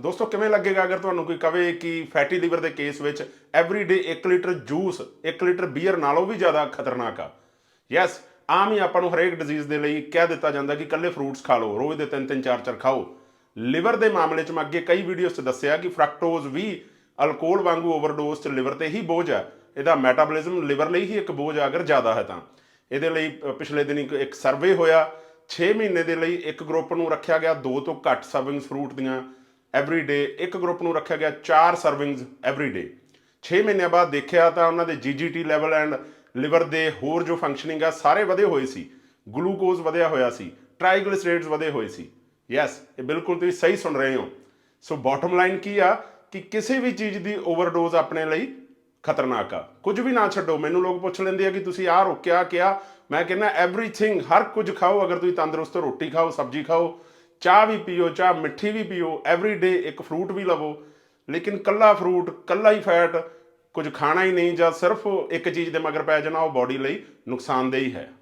ਦੋਸਤੋ, ਕਿਵੇਂ ਲੱਗੇਗਾ ਅਗਰ ਤੁਹਾਨੂੰ ਕੋਈ ਕਵੇ ਕਿ ਫੈਟੀ ਲੀਵਰ ਦੇ ਕੇਸ ਵਿੱਚ every day 1 litre juice 1 litre beer ਨਾਲੋਂ ਵੀ ਜ਼ਿਆਦਾ ਖਤਰਨਾਕ ਆ? ਯੈਸ ਆਮ ਹੀ ਆਪਾਂ ਨੂੰ ਹਰੇਕ ਡਿਜ਼ੀਜ਼ ਦੇ ਲਈ ਕਹਿ ਦਿੱਤਾ ਜਾਂਦਾ ਕਿ ਕੱਲੇ ਫਰੂਟਸ ਖਾ ਲਓ, ਰੋਜ਼ ਦੇ ਤਿੰਨ ਤਿੰਨ ਚਾਰ ਚਾਰ ਖਾਓ। ਲਿਵਰ ਦੇ ਮਾਮਲੇ 'ਚ ਮੈਂ ਅੱਗੇ ਕਈ ਵੀਡੀਓਜ਼ 'ਚ ਦੱਸਿਆ ਕਿ ਫਰਕਟੋਜ਼ ਵੀ ਅਲਕੋਹਲ ਵਾਂਗੂ ਓਵਰਡੋਜ਼ 'ਚ ਲਿਵਰ ਤੇ ਹੀ ਬੋਝ ਆ। ਇਹਦਾ ਮੈਟਾਬੋਲਿਜ਼ਮ ਲਿਵਰ ਲਈ ਹੀ ਇੱਕ ਬੋਝ ਆ, ਅਗਰ ਜ਼ਿਆਦਾ ਹੈ ਤਾਂ। ਇਹਦੇ ਲਈ ਪਿਛਲੇ ਦਿਨੀ ਇੱਕ- ਇੱਕ ਸਰਵੇ ਹੋਇਆ। 6 ਮਹੀਨੇ ਦੇ ਲਈ ਇੱਕ ਗਰੁੱਪ ਨੂੰ ਰੱਖਿਆ ਗਿਆ, ਦੋ ਤੋਂ ਘੱਟ ਸਰਵਿੰਗਸ ਫਰੂਟ ਦੀਆਂ। ਐਵਰੀ ਡੇ ਇੱਕ ਗਰੁੱਪ ਨੂੰ ਰੱਖਿਆ ਗਿਆ ਚਾਰ ਸਰਵਿੰਗਸ ਐਵਰੀ ਡੇ 6 ਮਹੀਨਿਆਂ ਬਾਅਦ ਦੇਖਿਆ ਤਾਂ ਉਹਨਾਂ ਦੇ ਜੀਜੀਟੀ ਲੈਵਲ ਐਂਡ ਲਿਵਰ ਦੇ ਹੋਰ ਜੋ ਫੰਕਸ਼ਨਿੰਗ ਆ, ਸਾਰੇ ਵਧੇ ਹੋਏ ਸੀ। ਗਲੂਕੋਜ਼ ਵਧਿਆ ਹੋਇਆ ਸੀ। ਟ੍ਰਾਈਗਲਿਸਰਾਈਡਸ ਵਧੇ ਹੋਏ ਸੀ। ਯੈਸ ਇਹ ਬਿਲਕੁਲ ਤੁਸੀਂ ਸਹੀ ਸੁਣ ਰਹੇ ਹੋ। ਸੋ ਬਾਟਮ ਲਾਈਨ ਕੀ ਆ ਕਿ ਕਿਸੇ ਵੀ ਚੀਜ਼ ਦੀ ਓਵਰਡੋਜ਼ ਆਪਣੇ ਲਈ ਖਤਰਨਾਕ ਆ। ਕੁਝ ਵੀ ਨਾ ਛੱਡੋ, ਮੈਨੂੰ ਲੋਕ ਪੁੱਛ ਲੈਂਦੇ ਆ ਕਿ ਤੁਸੀਂ ਆਹ ਰੋਕਿਆ ਕਿਆ ਮੈਂ ਕਹਿੰਦਾ ਐਵਰੀਥਿੰਗ ਹਰ ਕੁਝ ਖਾਓ, ਅਗਰ ਤੁਸੀਂ ਤੰਦਰੁਸਤ ਰੋਟੀ ਖਾਓ, ਸਬਜ਼ੀ ਖਾਓ ਚਾਹ ਵੀ ਪੀਓ, ਚਾਹ ਮਿੱਠੀ ਵੀ ਪੀਓ ਐਵਰੀ ਡੇ ਇੱਕ ਫਰੂਟ ਵੀ ਲਵੋ। ਲੇਕਿਨ ਕੱਲਾ ਫਰੂਟ ਕੱਲਾ ਹੀ ਫੈਟ ਕੁਝ ਖਾਣਾ ਹੀ ਨਹੀਂ ਜਾਂ ਸਿਰਫ ਇੱਕ ਚੀਜ਼ ਦੇ ਮਗਰ ਪੈ ਜਾਣਾ, ਉਹ ਬਾਡੀ ਲਈ ਨੁਕਸਾਨਦੇਹੀ ਹੈ।